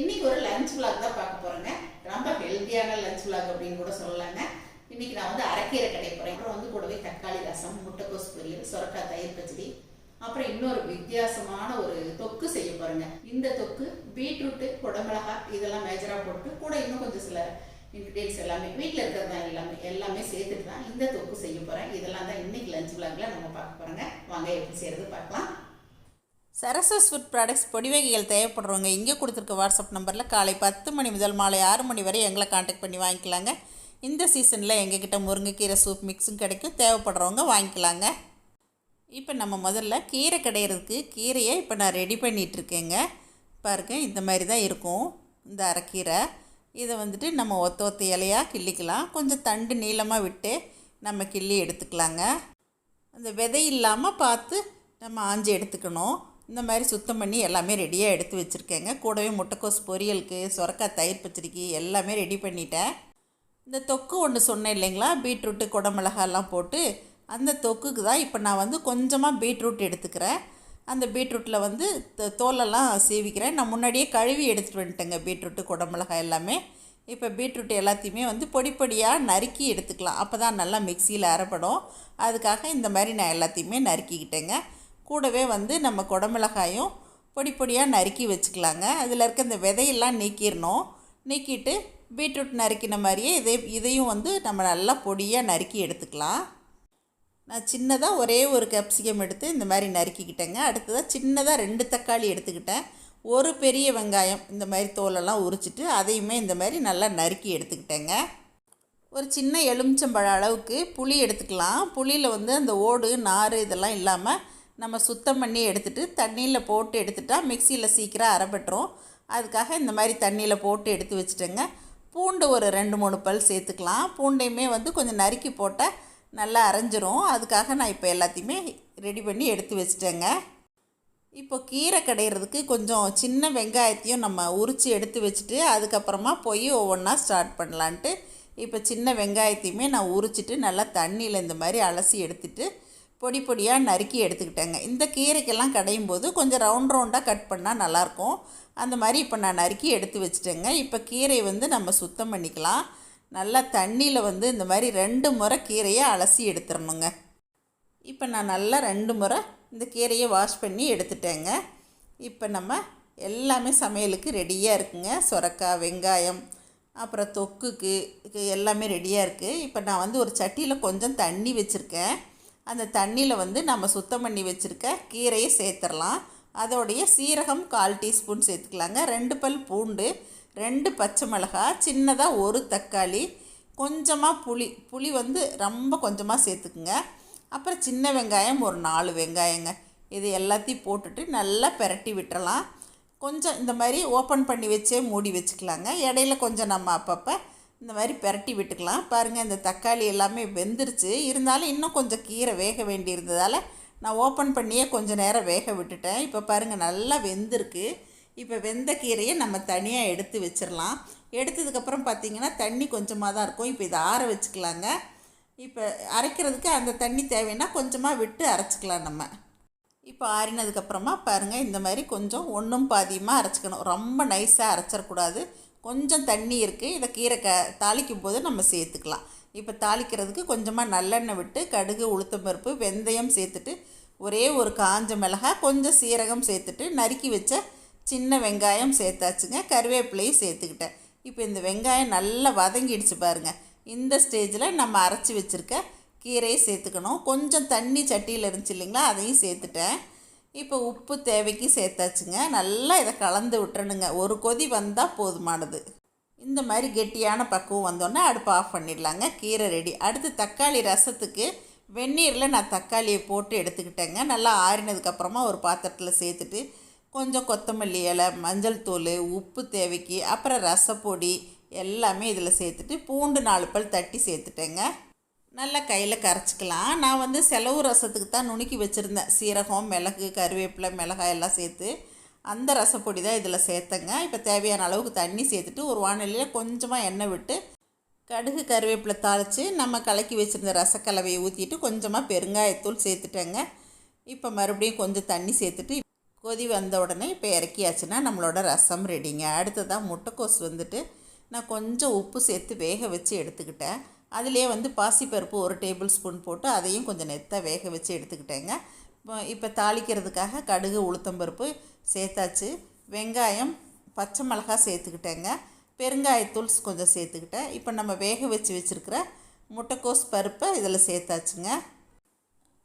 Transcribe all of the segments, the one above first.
இன்னைக்கு ஒரு lunch vlog தான் பார்க்க போறேங்க. ரொம்ப ஹெல்த்தியான லஞ்ச் vlog அப்படின்னு கூட சொல்லலாங்க. இன்னைக்கு நான் வந்து அரைக்கீரை கடை போறேன். அப்புறம் வந்து கூடவே தக்காளி ரசம் முட்டைக்கோஸ் பொரியல் சுரக்காய் தயிர் பச்சடி. அப்புறம் இன்னொரு வித்தியாசமான ஒரு தொக்கு செய்ய போறேங்க. இந்த தொக்கு பீட்ரூட்டு குடமிளகாய் இதெல்லாம் மேஜரா போட்டு கூட இன்னும் கொஞ்சம் சில இன்க்ரீடியன்ஸ் எல்லாமே வீட்டில் இருக்கிறதான் எல்லாமே எல்லாமே சேர்த்துட்டு தான் இந்த தொக்கு செய்ய போறேன். இதெல்லாம் தான் இன்னைக்கு லஞ்ச் vlogல நம்ம பார்க்க போறோங்க. வாங்க எப்படி செய்யறது பார்க்கலாம். சரசஸ் ஃபுட் ப்ராடக்ட்ஸ் பொடி வகைகள் தேவைப்படுறவங்க இங்கே கொடுத்துருக்க வாட்ஸ்அப் நம்பரில் காலை பத்து மணி முதல் மாலை ஆறு மணி வரை எங்களை காண்டாக்ட் பண்ணி வாங்கிக்கலாங்க. இந்த சீசனில் எங்ககிட்ட முருங்கைக்கீரை சூப் மிக்ஸும் கிடைக்கும். தேவைப்படுறவங்க வாங்கிக்கலாங்க. இப்போ நம்ம முதல்ல கீரை கிடையிறதுக்கு கீரையை இப்போ நான் ரெடி பண்ணிகிட்டு இருக்கேங்க பாருங்க இந்த மாதிரி தான் இருக்கும். இந்த அரைக்கீரை. இதை வந்துட்டு நம்ம ஒத்த ஒத்த இலையாக கிள்ளிக்கலாம். கொஞ்சம் தண்டு நீளமாக விட்டு நம்ம கிள்ளி எடுத்துக்கலாங்க. அந்த விதை இல்லாமல் பார்த்து நம்ம ஆஞ்சி எடுத்துக்கணும். இந்த மாதிரி சுத்தம் பண்ணி எல்லாமே ரெடியாக எடுத்து வச்சுருக்கேங்க. கூடவே முட்டைக்கோஸ் பொரியலுக்கு சுரக்காய் தயிர் பச்சடிக்கு எல்லாமே ரெடி பண்ணிட்டேன். இந்த தொக்கு ஒன்று சொன்னேன் இல்லைங்களா? பீட்ரூட்டு குடமிளகாலாம் போட்டு அந்த தொக்குக்கு தான் இப்போ நான் வந்து கொஞ்சமாக பீட்ரூட் எடுத்துக்கிறேன். அந்த பீட்ரூட்டில் வந்து தோலெல்லாம் சீவிக்கிறேன். நான் முன்னாடியே கழுவி எடுத்துகிட்டு வந்துட்டேங்க பீட்ரூட்டு குடமிளகாய் எல்லாமே. இப்போ பீட்ரூட் எல்லாத்தையுமே வந்து பொடி பொடியாக நறுக்கி எடுத்துக்கலாம். அப்போ தான் நல்லா மிக்சியில் அரைப்படும். அதுக்காக இந்த மாதிரி நான் எல்லாத்தையுமே நறுக்கிக்கிட்டேங்க. கூடவே வந்து நம்ம குடமிளகாயும் பொடி பொடியாக நறுக்கி வச்சுக்கலாங்க. அதில் இருக்க இந்த விதையெல்லாம் நீக்கிடணும். நீக்கிட்டு பீட்ரூட் நறுக்கின மாதிரியே இதே இதையும் வந்து நம்ம நல்லா பொடியாக நறுக்கி எடுத்துக்கலாம். நான் சின்னதாக ஒரே ஒரு கேப்சிகம் எடுத்து இந்த மாதிரி நறுக்கிக்கிட்டேங்க. அடுத்ததாக சின்னதாக ரெண்டு தக்காளி எடுத்துக்கிட்டேன். ஒரு பெரிய வெங்காயம் இந்த மாதிரி தோலெல்லாம் உரிச்சிட்டு அதையுமே இந்த மாதிரி நல்லா நறுக்கி எடுத்துக்கிட்டேங்க. ஒரு சின்ன எலுமிச்சம்பழ அளவுக்கு புளி எடுத்துக்கலாம். புளியில் வந்து அந்த ஓடு நார் இதெல்லாம் இல்லாமல் நம்ம சுத்தம் பண்ணி எடுத்துகிட்டு தண்ணியில் போட்டு எடுத்துட்டா மிக்சியில் சீக்கிரம் அரைப்பட்டுரும் அதுக்காக இந்த மாதிரி தண்ணியில் போட்டு எடுத்து வச்சுட்டேங்க. பூண்டு ஒரு ரெண்டு மூணு பல் சேர்த்துக்கலாம். பூண்டையுமே வந்து கொஞ்சம் நறுக்கி போட்டால் நல்லா அரைஞ்சிரும். அதுக்காக நான் இப்போ எல்லாத்தையுமே ரெடி பண்ணி எடுத்து வச்சுட்டேங்க. இப்போ கீரை கடையிறதுக்கு கொஞ்சம் சின்ன வெங்காயத்தையும் நம்ம உரித்து எடுத்து வச்சுட்டு அதுக்கப்புறமா போய் ஒவ்வொன்றா ஸ்டார்ட் பண்ணலான்ட்டு. இப்போ சின்ன வெங்காயத்தையுமே நான் உரிச்சிட்டு நல்லா தண்ணியில் இந்த மாதிரி அலசி எடுத்துகிட்டு பொடி பொடியாக நறுக்கி எடுத்துக்கிட்டேங்க. இந்த கீரைக்கெல்லாம் கடையும் போது கொஞ்சம் ரவுண்ட் ரவுண்டாக கட் பண்ணால் நல்லாயிருக்கும். அந்த மாதிரி இப்போ நான் நறுக்கி எடுத்து வச்சுட்டேங்க. இப்போ கீரையை வந்து நம்ம சுத்தம் பண்ணிக்கலாம். நல்லா தண்ணியில் வந்து இந்த மாதிரி ரெண்டு முறை கீரையை அலசி எடுத்துடணுங்க. இப்போ நான் நல்லா ரெண்டு முறை இந்த கீரையை வாஷ் பண்ணி எடுத்துட்டேங்க. இப்போ நம்ம எல்லாமே சமையலுக்கு ரெடியாக இருக்குங்க. சுரக்காய் வெங்காயம் அப்புறம் தொக்குக்கு எல்லாமே ரெடியாக இருக்குது இப்போ நான் வந்து ஒரு சட்டியில் கொஞ்சம் தண்ணி வச்சுருக்கேன். அந்த தண்ணியில் வந்து நம்ம சுத்தம் பண்ணி வச்சுருக்க கீரையை சேர்த்துடலாம். அதோடைய சீரகம் கால் டீஸ்பூன் சேர்த்துக்கலாங்க. ரெண்டு பல் பூண்டு ரெண்டு பச்சை மிளகாய் சின்னதாக ஒரு தக்காளி கொஞ்சமாக புளி புளி வந்து ரொம்ப கொஞ்சமாக சேர்த்துக்குங்க. அப்புறம் சின்ன வெங்காயம் ஒரு நாலு வெங்காயங்க. இது எல்லாத்தையும் போட்டுட்டு நல்லா பிரட்டி விட்டுறலாம். கொஞ்சம் இந்த மாதிரி ஓப்பன் பண்ணி வச்சே மூடி வச்சுக்கலாங்க. இடையில கொஞ்சம் நம்ம அப்பப்போ இந்த மாதிரி பிரட்டி விட்டுக்கலாம். பாருங்கள் இந்த தக்காளி எல்லாமே வெந்துருச்சு. இருந்தாலும் இன்னும் கொஞ்சம் கீரை வேக வேண்டியிருந்ததால் நான் ஓப்பன் பண்ணியே கொஞ்சம் நேரம் வேக விட்டுட்டேன். இப்போ பாருங்கள் நல்லா வெந்திருக்கு. இப்போ வெந்த கீரையை நம்ம தனியாக எடுத்து வச்சிடலாம். எடுத்ததுக்கப்புறம் பார்த்தீங்கன்னா தண்ணி கொஞ்சமாக தான் இருக்கும். இப்போ இதை ஆற வச்சுக்கலாங்க. இப்போ அரைக்கிறதுக்கு அந்த தண்ணி தேவைன்னா கொஞ்சமாக விட்டு அரைச்சிக்கலாம் நம்ம. இப்போ ஆறினதுக்கப்புறமா பாருங்கள் இந்த மாதிரி கொஞ்சம் ஒன்றும் பாதியமாக அரைச்சிக்கணும். ரொம்ப நைஸாக அரைச்சிடக்கூடாது. கொஞ்சம் தண்ணி இருக்குது இதை கீரை க தாளிக்கும் போது நம்ம சேர்த்துக்கலாம். இப்போ தாளிக்கிறதுக்கு கொஞ்சமாக நல்லெண்ணெய் விட்டு கடுகு உளுத்தம்பருப்பு வெந்தயம் சேர்த்துட்டு ஒரே ஒரு காஞ்ச மிளகாய் கொஞ்சம் சீரகம் சேர்த்துட்டு நறுக்கி வச்ச சின்ன வெங்காயம் சேர்த்தாச்சுங்க. கருவேப்பிலையும் சேர்த்துக்கிட்டேன். இப்போ இந்த வெங்காயம் நல்லா வதங்கிடுச்சு பாருங்கள் இந்த ஸ்டேஜில் நம்ம அரைச்சி வச்சுருக்க கீரையை சேர்த்துக்கணும். கொஞ்சம் தண்ணி சட்டியில் இருந்துச்சு இல்லைங்களா? அதையும் சேர்த்துட்டேன். இப்போ உப்பு தேவைக்கு சேர்த்தாச்சுங்க. நல்லா இதை கலந்து விட்டுறணுங்க. ஒரு கொதி வந்தால் போதுமானது. இந்த மாதிரி கெட்டியான பக்குவம் வந்தோன்னே அடுப்பு ஆஃப் பண்ணிடலாங்க. கீரை ரெடி அடுத்து தக்காளி ரசத்துக்கு வெந்நீரில் நான் தக்காளியை போட்டு எடுத்துக்கிட்டேங்க. நல்லா ஆறினதுக்கப்புறமா ஒரு பாத்திரத்தில் சேர்த்துட்டு கொஞ்சம் கொத்தமல்லி இலை மஞ்சள் தூள் உப்பு தேவைக்கு அப்புறம் ரசப்பொடி எல்லாமே இதில் சேர்த்துட்டு பூண்டு நாலு பல் தட்டி சேர்த்துட்டேங்க. நல்லா கையில் கரைச்சிக்கலாம். நான் வந்து செலவு ரசத்துக்கு தான் நுணுக்கி வச்சுருந்தேன். சீரகம் மிளகு கருவேப்பிலை மிளகாய் எல்லாம் சேர்த்து. அந்த ரசப்பொடி தான் இதில் சேர்த்தேங்க. இப்போ தேவையான அளவுக்கு தண்ணி சேர்த்துட்டு ஒரு வானிலையில் கொஞ்சமாக எண்ணெய் விட்டு கடுகு கருவேப்பிலை தாளித்து நம்ம கலக்கி வச்சுருந்த ரசக்கலவையை ஊற்றிட்டு கொஞ்சமாக பெருங்காயத்தூள் சேர்த்துட்டேங்க. இப்போ மறுபடியும் கொஞ்சம் தண்ணி சேர்த்துட்டு கொதி வந்த உடனே இப்போ இறக்கியாச்சுன்னா நம்மளோட ரசம் ரெடிங்க. அடுத்ததாக முட்டைக்கோஸ் வந்துட்டு நான் கொஞ்சம் உப்பு சேர்த்து வேக வச்சு எடுத்துக்கிட்டேன். அதுலேயே வந்து பாசிப்பருப்பு ஒரு டேபிள் ஸ்பூன் போட்டு அதையும் கொஞ்சம் நெத்தாக வேக வச்சு எடுத்துக்கிட்டேங்க. இப்போ இப்போ தாளிக்கிறதுக்காக கடுகு உளுத்தம்பருப்பு சேர்த்தாச்சு. வெங்காயம் பச்சை மிளகாய் சேர்த்துக்கிட்டேங்க. பெருங்காயத்தூள் கொஞ்சம் சேர்த்துக்கிட்டேன். இப்போ நம்ம வேக வச்சு வச்சுருக்கிற முட்டைக்கோஸ் பருப்பை இதில் சேர்த்தாச்சுங்க.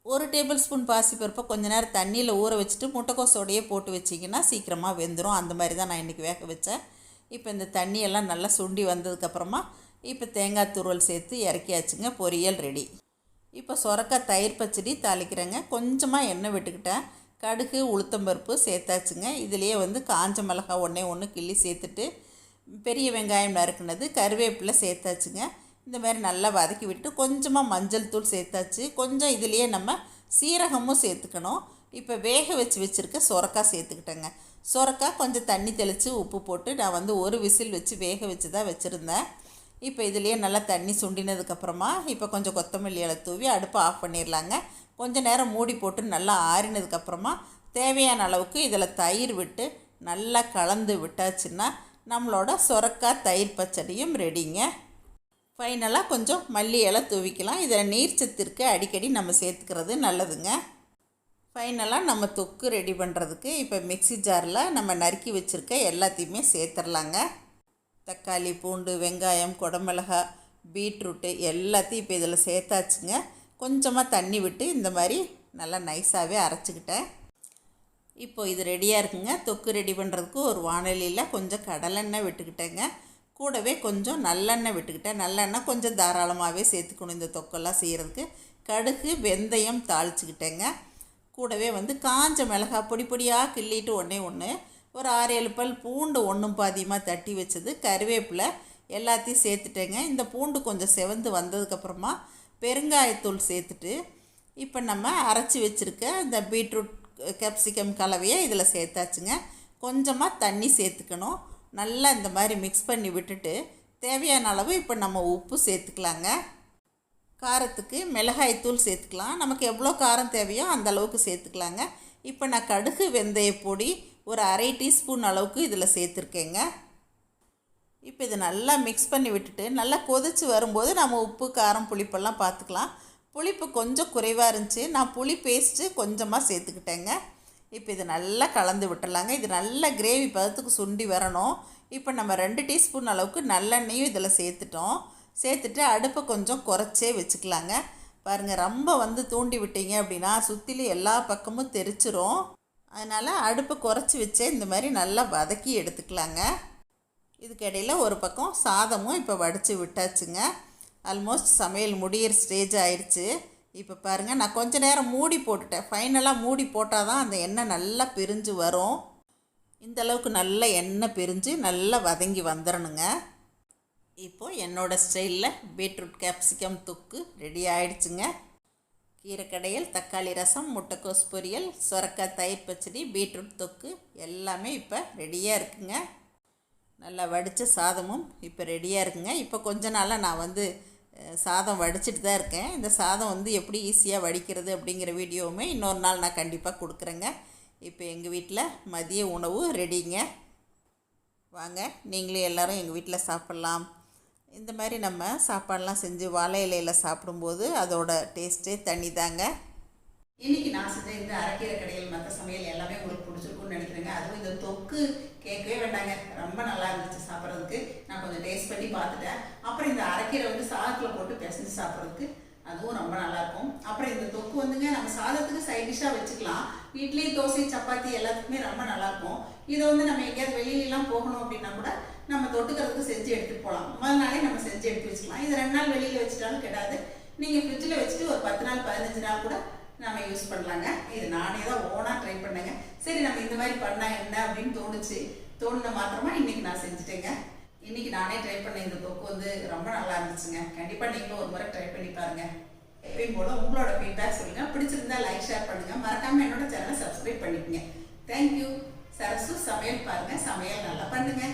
ஒரு டேபிள் ஸ்பூன் பாசிப்பருப்பை கொஞ்ச நேரம் தண்ணியில் ஊற வச்சுட்டு முட்டைக்கோஸோடையே போட்டு வச்சிங்கன்னா சீக்கிரமாக வெந்துடும் அந்த மாதிரி தான் நான் இன்றைக்கி வேக வச்சேன். இப்போ இந்த தண்ணியெல்லாம் நல்லா சுண்டி வந்ததுக்கப்புறமா இப்போ தேங்காய் துருவல் சேர்த்து இறக்கியாச்சுங்க பொரியல் ரெடி. இப்போ சொரக்காய் தயிர் பச்சடி தாளிக்கிறேங்க. கொஞ்சமாக எண்ணெய் விட்டுக்கிட்டேன். கடுகு உளுத்தம்பருப்பு சேர்த்தாச்சுங்க. இதுலேயே வந்து காஞ்ச மிளகா ஒன்றே ஒன்று கிள்ளி சேர்த்துட்டு பெரிய வெங்காயம் நறுக்குனது கருவேப்பிலை சேர்த்தாச்சுங்க. இந்த மாதிரி நல்லா வதக்கி விட்டு கொஞ்சமாக மஞ்சள் தூள் சேர்த்தாச்சு. கொஞ்சம் இதுலேயே நம்ம சீரகமும் சேர்த்துக்கணும். இப்போ வேக வச்சு வச்சுருக்க சொரக்காய் சேர்த்துக்கிட்டேங்க. சொரக்காய் கொஞ்சம் தண்ணி தெளித்து உப்பு போட்டு நான் வந்து ஒரு விசில் வச்சு வேக வச்சு தான் வச்சுருந்தேன். இப்போ இதுலேயே நல்லா தண்ணி சுண்டினதுக்கப்புறமா இப்போ கொஞ்சம் கொத்தமல்லி இலை தூவி அடுப்பை ஆஃப் பண்ணிடலாங்க. கொஞ்சம் நேரம் மூடி போட்டு நல்லா ஆறினதுக்கப்புறமா தேவையான அளவுக்கு இதில் தயிர் விட்டு நல்லா கலந்து விட்டாச்சுன்னா நம்மளோட சொரக்காய் தயிர் பச்சடியும் ரெடிங்க. ஃபைனலாக கொஞ்சம் மல்லி இலை தூவிக்கலாம். இதில் நீர்ச்சத்திற்கு அடிக்கடி நம்ம சேர்த்துக்கிறது நல்லதுங்க. ஃபைனலாக நம்ம தொக்கு ரெடி பண்ணுறதுக்கு இப்போ மிக்ஸி ஜாரில் நம்ம நறுக்கி வச்சுருக்க எல்லாத்தையுமே சேர்த்துடலாங்க. தக்காளி பூண்டு வெங்காயம் குடமிளகா பீட்ரூட்டு எல்லாத்தையும் இப்போ இதில் சேர்த்தாச்சுங்க. கொஞ்சமாக தண்ணி விட்டு இந்த மாதிரி நல்லா நைஸாகவே அரைச்சிக்கிட்டேன். இப்போ இது ரெடியாக இருக்குங்க. தொக்கு ரெடி பண்ணுறதுக்கு ஒரு வானொலியில் கொஞ்சம் கடலெண்ணெய் விட்டுக்கிட்டேங்க. கூடவே கொஞ்சம் நல்லெண்ணெய் விட்டுக்கிட்டேன். நல்லெண்ணெய் கொஞ்சம் தாராளமாகவே சேர்த்துக்கணும் இந்த தொக்கெல்லாம் செய்கிறதுக்கு. கடுகு வெந்தயம் தாளிச்சுக்கிட்டேங்க. கூடவே வந்து காஞ்ச மிளகாய் பொடி பொடியாக கிள்ளிட்டு ஒன்றே ஒன்று ஒரு ஆறு ஏழு பல் பூண்டு ஒன்றும் பாதியமாக தட்டி வச்சது. கருவேப்பிலை எல்லாத்தையும் சேர்த்துட்டேங்க. இந்த பூண்டு கொஞ்சம் செவந்து வந்ததுக்கப்புறமா பெருங்காயத்தூள் சேர்த்துட்டு இப்போ நம்ம அரைச்சி வச்சுருக்க இந்த பீட்ரூட் கேப்சிகம் கலவையை இதில் சேர்த்தாச்சுங்க. கொஞ்சமாக தண்ணி சேர்த்துக்கணும். நல்லா இந்த மாதிரி மிக்ஸ் பண்ணி விட்டுட்டு தேவையான அளவு இப்போ நம்ம உப்பு சேர்த்துக்கலாங்க. காரத்துக்கு மிளகாய்த்தூள் சேர்த்துக்கலாம். நமக்கு எவ்வளோ காரம் தேவையோ அந்த அளவுக்கு சேர்த்துக்கலாங்க. இப்போ நான் கடுகு வெந்தய பொடி ஒரு அரை டீஸ்பூன் அளவுக்கு இதில் சேர்த்துருக்கேங்க. இப்போ இதை நல்லா மிக்ஸ் பண்ணி விட்டுட்டு நல்லா கொதித்து வரும்போது நம்ம உப்பு காரம் புளிப்பெல்லாம் பார்த்துக்கலாம். புளிப்பு கொஞ்சம் குறைவாக இருந்துச்சு. நான் புளி பேஸ்ட்டு கொஞ்சமாக சேர்த்துக்கிட்டேங்க. இப்போ இது நல்லா கலந்து விட்டுடலாங்க. இது நல்லா கிரேவி பதத்துக்கு சுண்டி வரணும். இப்போ நம்ம ரெண்டு டீஸ்பூன் அளவுக்கு நல்லெண்ணெயும் இதில் சேர்த்துட்டோம். சேர்த்துட்டு அடுப்பை கொஞ்சம் குறைச்சே வச்சுக்கலாங்க. பாருங்கள் ரொம்ப வந்து தூண்டி விட்டீங்க அப்படின்னா சுற்றிலும் எல்லா பக்கமும் தெரிச்சிரும். அதனால் அடுப்பை குறைச்சி வச்சே இந்த மாதிரி நல்லா வதக்கி எடுத்துக்கலாங்க. இதுக்கிடையில் ஒரு பக்கம் சாதமும் இப்போ வடித்து விட்டாச்சுங்க. ஆல்மோஸ்ட் சமையல் முடியிற ஸ்டேஜ் ஆயிடுச்சு இப்போ பாருங்கள் நான் கொஞ்ச நேரம் மூடி போட்டுட்டேன். ஃபைனலாக மூடி போட்டால் தான் அந்த எண்ணெய் நல்லா பிரிஞ்சு வரும். இந்தளவுக்கு நல்ல எண்ணெய் பிரிஞ்சு நல்லா வதங்கி வந்துடணுங்க இப்போது என்னோடய ஸ்டைலில் பீட்ரூட் கேப்சிகம் தொக்கு ரெடி ஆயிடுச்சுங்க. கீரைக்கடையல் தக்காளி ரசம் முட்டைக்கோஸ் பொரியல் சுரக்காய் தயிர் பச்சடி பீட்ரூட் தொக்கு எல்லாமே இப்போ ரெடியாக இருக்குங்க. நல்லா வடித்த சாதமும் இப்போ ரெடியாக இருக்குங்க. இப்போ கொஞ்ச நாளாக நான் வந்து சாதம் வடிச்சிட்டு தான் இருக்கேன். இந்த சாதம் வந்து எப்படி ஈஸியாக வடிக்கிறது அப்படிங்கிற வீடியோவுமே இன்னொரு நாள் நான் கண்டிப்பாக கொடுக்குறேங்க. இப்போ எங்கள் வீட்டில் மதிய உணவு ரெடிங்க வாங்க நீங்களும் எல்லோரும் எங்கள் வீட்டில் சாப்பிட்லாம். இந்த மாதிரி நம்ம சாப்பாடெலாம் செஞ்சு வாழை இலையில் சாப்பிடும்போது அதோட டேஸ்ட்டே தண்ணி தாங்க இன்றைக்கி நான் செஞ்ச இந்த அரைக்கீரை கடையில் மற்ற சமையல் எல்லாமே உங்களுக்கு பிடிச்சிருக்கும்னு நினைக்கிறேங்க. அதுவும் இந்த தொக்கு கேட்கவே வேண்டாங்க. ரொம்ப நல்லா இருந்துச்சு சாப்பிட்றதுக்கு. நான் கொஞ்சம் டேஸ்ட் பண்ணி பார்த்துட்டேன். அப்புறம் இந்த அரைக்கீரை வந்து சாதத்தில் போட்டு பிசைஞ்சு சாப்பிட்றதுக்கு அதுவும் ரொம்ப நல்லா இருக்கும் அப்புறம் இந்த தொக்கு வந்துங்க நம்ம சாதத்துக்கு சைட் டிஷ்ஷாக வச்சுக்கலாம். இட்லி தோசை சப்பாத்தி எல்லாத்துக்குமே ரொம்ப நல்லா இருக்கும் இதை வந்து நம்ம எங்கேயாவது வெளியிலலாம் போகணும் அப்படின்னா கூட நம்ம தொட்டுக்கிறதுக்கு செஞ்சு எடுத்துட்டு போகலாம். முதல் நாளே நம்ம செஞ்சு எடுத்து வச்சுக்கலாம். இது ரெண்டு நாள் வெளியில் வச்சுட்டாலும் கிடையாது நீங்கள் ஃப்ரிட்ஜில் வச்சுட்டு ஒரு பத்து நாள் பதினஞ்சு நாள் கூட நம்ம யூஸ் பண்ணலாங்க. இது நானே தான் ஓனாக ட்ரை பண்ணேங்க. சரி நம்ம இந்த மாதிரி பண்ணால் என்ன அப்படின்னு தோணுச்சு தோணுன மாத்திரமா இன்னைக்கு நான் செஞ்சுட்டேங்க. இன்னைக்கு நானே ட்ரை பண்ண இந்த புக் வந்து ரொம்ப நல்லா இருந்துச்சுங்க. கண்டிப்பா நீங்களும் ஒரு முறை ட்ரை பண்ணி பாருங்க. எப்பயும் போல உங்களோட ஃபீட்பேக் சொல்லுங்க. பிடிச்சிருந்தா லைக் ஷேர் பண்ணுங்க. மறக்காம என்னோட சேனலை சப்ஸ்கிரைப் பண்ணிக்கங்க. தேங்க்யூ சரசு சமையல் பாருங்க. சமையல் நல்லா பண்ணுங்க.